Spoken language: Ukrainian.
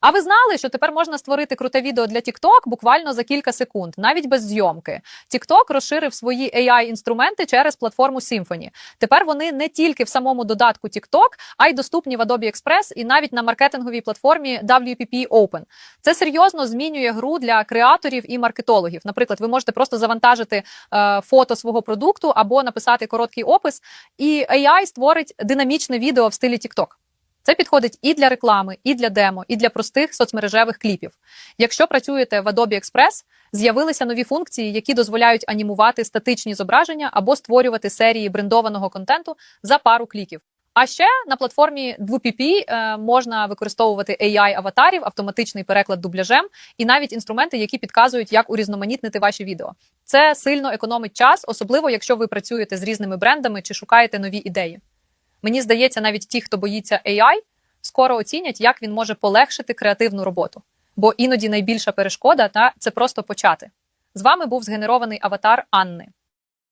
А ви знали, що тепер можна створити круте відео для TikTok буквально за кілька секунд, навіть без зйомки. TikTok розширив свої AI-інструменти через платформу Symfony. Тепер вони не тільки в самому додатку TikTok, а й доступні в Adobe Express і навіть на маркетинговій платформі WPP Open. Це серйозно змінює гру для креаторів і маркетологів. Наприклад, ви можете просто завантажити е, фото свого продукту або написати короткий опис, і AI створить динамічне відео в стилі TikTok. Це підходить і для реклами, і для демо, і для простих соцмережевих кліпів. Якщо працюєте в Adobe Express, з'явилися нові функції, які дозволяють анімувати статичні зображення або створювати серії брендованого контенту за пару кліків. А ще на платформі 2PP е, можна використовувати AI аватарів, автоматичний переклад дубляжем і навіть інструменти, які підказують, як урізноманітнити ваші відео. Це сильно економить час, особливо якщо ви працюєте з різними брендами чи шукаєте нові ідеї. Мені здається, навіть ті, хто боїться AI, скоро оцінять, як він може полегшити креативну роботу. Бо іноді найбільша перешкода та це просто почати. З вами був згенерований аватар Анни.